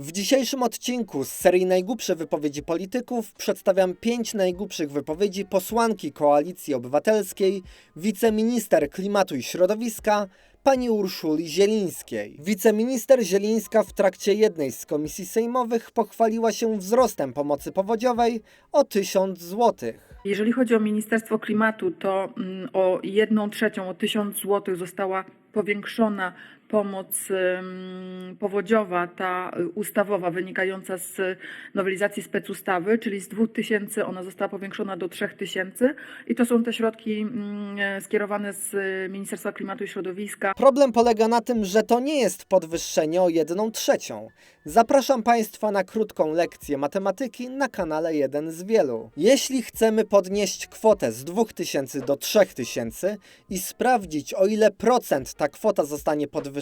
W dzisiejszym odcinku z serii Najgłupsze wypowiedzi polityków przedstawiam pięć najgłupszych wypowiedzi posłanki Koalicji Obywatelskiej, wiceminister klimatu i środowiska, pani Urszuli Zielińskiej. Wiceminister Zielińska w trakcie jednej z komisji sejmowych pochwaliła się wzrostem pomocy powodziowej o 1000 złotych. Jeżeli chodzi o Ministerstwo Klimatu, to mm, o 1 trzecią, o 1000 zł została powiększona pomoc powodziowa, ta y, ustawowa, wynikająca z nowelizacji specustawy, czyli z 2000 ona została powiększona do 3000 i to są te środki mm, e, skierowane z y, Ministerstwa Klimatu i Środowiska. Problem polega na tym, że to nie jest podwyższenie o 1 trzecią. Zapraszam Państwa na krótką lekcję matematyki na kanale 1 z wielu. Jeśli chcemy podnieść kwotę z 2000 do 3000 i sprawdzić o ile procent ta kwota zostanie podwyższona,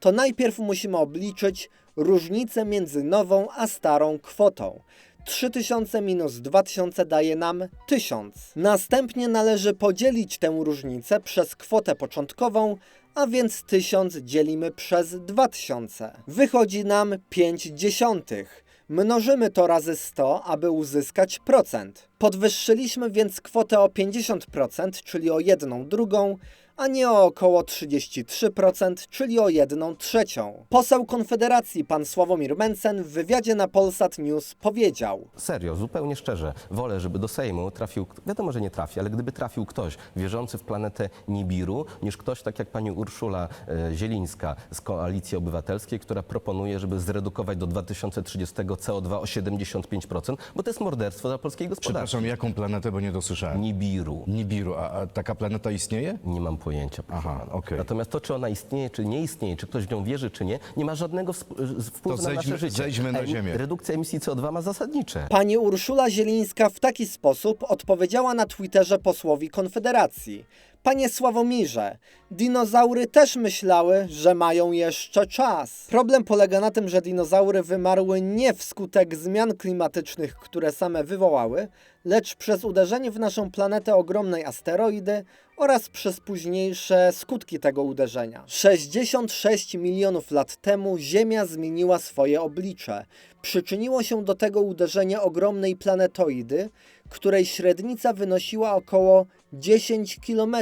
to najpierw musimy obliczyć różnicę między nową a starą kwotą. 3000 minus 2000 daje nam 1000. Następnie należy podzielić tę różnicę przez kwotę początkową, a więc 1000 dzielimy przez 2000. Wychodzi nam 5 dziesiątych. Mnożymy to razy 100, aby uzyskać procent. Podwyższyliśmy więc kwotę o 50%, czyli o 1 drugą, a nie o około 33%, czyli o 1 trzecią. Poseł Konfederacji pan Sławomir Mencen w wywiadzie na Polsat News powiedział: Serio, zupełnie szczerze, wolę, żeby do Sejmu trafił, wiadomo, że nie trafi, ale gdyby trafił ktoś wierzący w planetę Nibiru, niż ktoś tak jak pani Urszula e, Zielińska z Koalicji Obywatelskiej, która proponuje, żeby zredukować do 2030 CO2 o 75%, bo to jest morderstwo dla polskiej gospodarki. Przepraszam, jaką planetę, bo nie dosłyszałem. Nibiru. Nibiru, a, a taka planeta istnieje? Nie mam pojęcia. Proszę Aha, pana. okej. Natomiast to, czy ona istnieje, czy nie istnieje, czy ktoś w nią wierzy, czy nie, nie ma żadnego wsp- wpływu To na zejdźmy- nasze życie. zejdźmy na Emi- ziemię. Redukcja emisji CO2 ma zasadnicze. Pani Urszula Zielińska w taki sposób odpowiedziała na Twitterze posłowi Konfederacji. Panie Sławomirze, dinozaury też myślały, że mają jeszcze czas. Problem polega na tym, że dinozaury wymarły nie wskutek zmian klimatycznych, które same wywołały, lecz przez uderzenie w naszą planetę ogromnej asteroidy oraz przez późniejsze skutki tego uderzenia. 66 milionów lat temu Ziemia zmieniła swoje oblicze. Przyczyniło się do tego uderzenie ogromnej planetoidy, której średnica wynosiła około 10 km.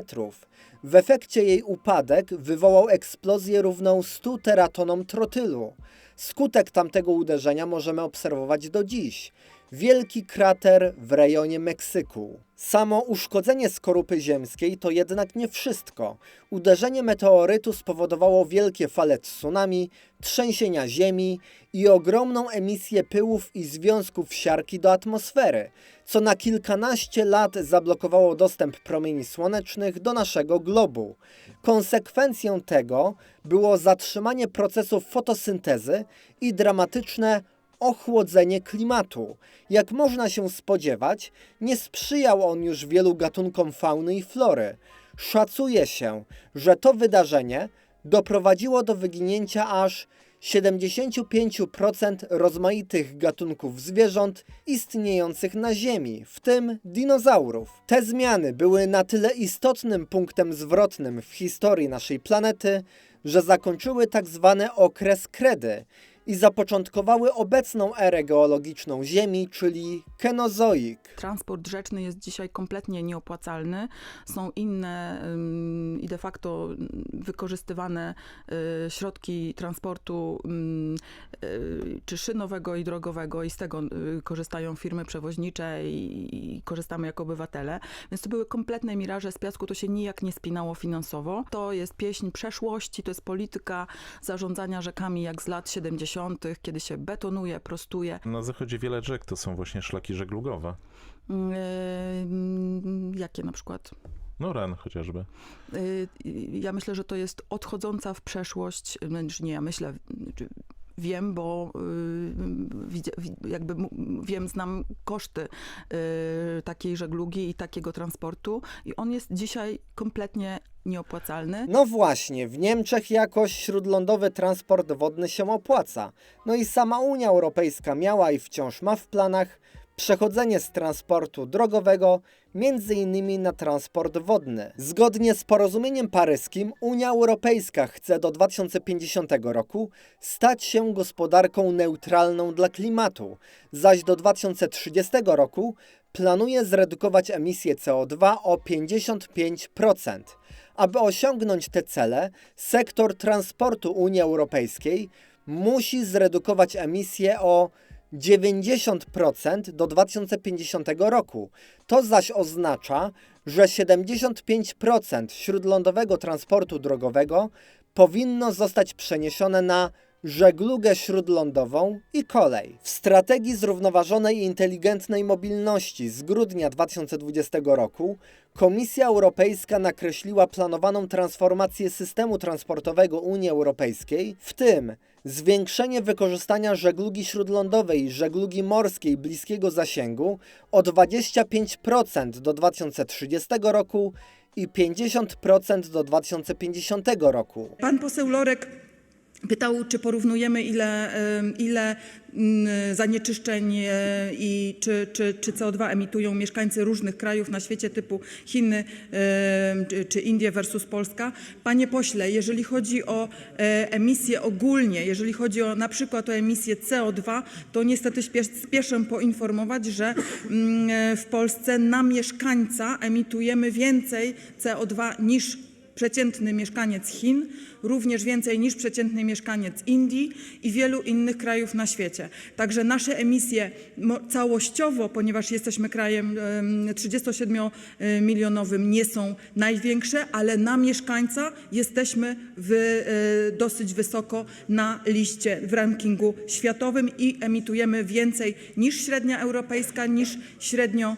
W efekcie jej upadek wywołał eksplozję równą 100 teratonom trotylu. Skutek tamtego uderzenia możemy obserwować do dziś. Wielki krater w rejonie Meksyku. Samo uszkodzenie skorupy ziemskiej to jednak nie wszystko. Uderzenie meteorytu spowodowało wielkie fale tsunami, trzęsienia ziemi i ogromną emisję pyłów i związków siarki do atmosfery, co na kilkanaście lat zablokowało dostęp promieni słonecznych do naszego globu. Konsekwencją tego było zatrzymanie procesów fotosyntezy i dramatyczne ochłodzenie klimatu. Jak można się spodziewać, nie sprzyjał on już wielu gatunkom fauny i flory. Szacuje się, że to wydarzenie doprowadziło do wyginięcia aż 75% rozmaitych gatunków zwierząt istniejących na Ziemi, w tym dinozaurów. Te zmiany były na tyle istotnym punktem zwrotnym w historii naszej planety, że zakończyły tak zwany okres kredy i zapoczątkowały obecną erę geologiczną Ziemi, czyli Kenozoik. Transport rzeczny jest dzisiaj kompletnie nieopłacalny. Są inne i de facto wykorzystywane y, środki transportu y, czy szynowego i drogowego i z tego y, korzystają firmy przewoźnicze i, i korzystamy jako obywatele. Więc to były kompletne miraże z piasku, to się nijak nie spinało finansowo. To jest pieśń przeszłości, to jest polityka zarządzania rzekami jak z lat 70., kiedy się betonuje, prostuje. Na zachodzie wiele rzek to są właśnie szlaki żeglugowe. Ym, Jakie na przykład? No Ren chociażby. Y, Ja myślę, że to jest odchodząca w przeszłość, znaczy nie ja myślę, czy wiem, bo y, jakby wiem, znam koszty y, takiej żeglugi i takiego transportu i on jest dzisiaj kompletnie nieopłacalny. No właśnie, w Niemczech jakoś śródlądowy transport wodny się opłaca. No i sama Unia Europejska miała i wciąż ma w planach przechodzenie z transportu drogowego m.in. na transport wodny. Zgodnie z porozumieniem paryskim Unia Europejska chce do 2050 roku stać się gospodarką neutralną dla klimatu, zaś do 2030 roku planuje zredukować emisję CO2 o 55%. Aby osiągnąć te cele, sektor transportu Unii Europejskiej musi zredukować emisję o 90% do 2050 roku. To zaś oznacza, że 75% śródlądowego transportu drogowego powinno zostać przeniesione na żeglugę śródlądową i kolej. W strategii zrównoważonej i inteligentnej mobilności z grudnia 2020 roku Komisja Europejska nakreśliła planowaną transformację systemu transportowego Unii Europejskiej, w tym zwiększenie wykorzystania żeglugi śródlądowej i żeglugi morskiej bliskiego zasięgu o 25% do 2030 roku i 50% do 2050 roku. Pan poseł Lorek pytał, czy porównujemy ile, em, ile mm, zanieczyszczeń e, i czy, czy, czy CO2 emitują mieszkańcy różnych krajów na świecie typu Chiny em, czy, Indie versus Polska. Panie pośle, jeżeli chodzi o e, emisję ogólnie, jeżeli chodzi o na przykład o emisję CO2, to niestety spieszę poinformować, że mm, w Polsce na mieszkańca emitujemy więcej CO2 niż przeciętny mieszkaniec Chin, również więcej niż przeciętny mieszkaniec Indii i wielu innych krajów na świecie. Także nasze emisje całościowo, ponieważ jesteśmy krajem em, 37-milionowym, nie są największe, ale na mieszkańca jesteśmy w, e, dosyć wysoko na liście w rankingu światowym i emitujemy więcej niż średnia europejska, niż średnio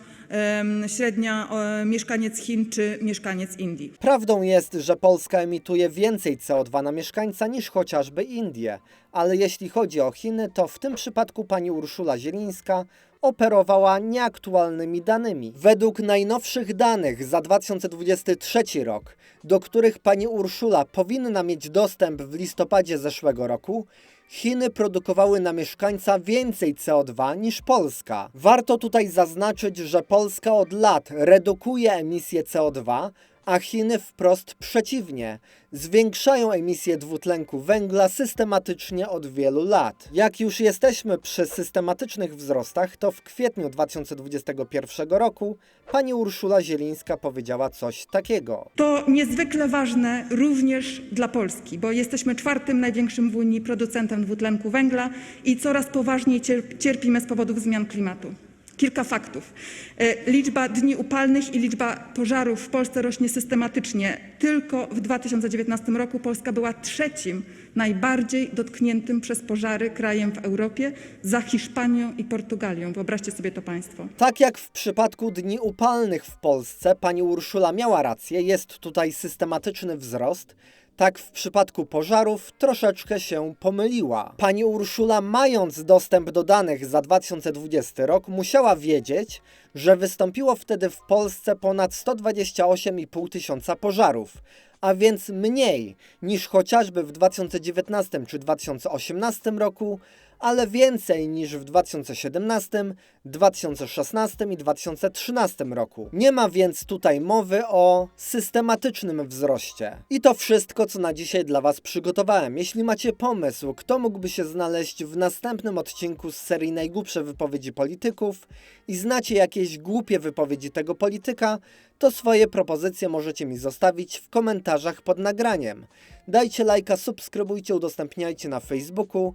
średnia mieszkaniec Chin czy mieszkaniec Indii. Prawdą jest, że Polska emituje więcej CO2 na mieszkańca niż chociażby Indie, ale jeśli chodzi o Chiny, to w tym przypadku pani Urszula Zielińska operowała nieaktualnymi danymi. Według najnowszych danych za 2023 rok, do których pani Urszula powinna mieć dostęp w listopadzie zeszłego roku, Chiny produkowały na mieszkańca więcej CO2 niż Polska. Warto tutaj zaznaczyć, że Polska od lat redukuje emisję CO2, a Chiny wprost przeciwnie. Zwiększają emisję dwutlenku węgla systematycznie od wielu lat. Jak już jesteśmy przy systematycznych wzrostach, to w kwietniu 2021 roku pani Urszula Zielińska powiedziała coś takiego. To niezwykle ważne również dla Polski, bo jesteśmy czwartym największym w Unii producentem dwutlenku węgla i coraz poważniej cier- cierpimy z powodów zmian klimatu. Kilka faktów. E, Liczba dni upalnych i liczba pożarów w Polsce rośnie systematycznie. Tylko w 2019 roku Polska była trzecim najbardziej dotkniętym przez pożary krajem w Europie za Hiszpanią i Portugalią. Wyobraźcie sobie to Państwo. Tak jak w przypadku dni upalnych w Polsce, pani Urszula miała rację, jest tutaj systematyczny wzrost. Tak w przypadku pożarów troszeczkę się pomyliła. Pani Urszula, mając dostęp do danych za 2020 rok, musiała wiedzieć, że wystąpiło wtedy w Polsce ponad 128,5 tysiąca pożarów, a więc mniej niż chociażby w 2019 czy 2018 roku, ale więcej niż w 2017, 2016 i 2013 roku. Nie ma więc tutaj mowy o systematycznym wzroście. I to wszystko, co na dzisiaj dla Was przygotowałem. Jeśli macie pomysł, kto mógłby się znaleźć w następnym odcinku z serii Najgłupsze wypowiedzi polityków i znacie jakieś głupie wypowiedzi tego polityka, to swoje propozycje możecie mi zostawić w komentarzach pod nagraniem. Dajcie lajka, subskrybujcie, udostępniajcie na Facebooku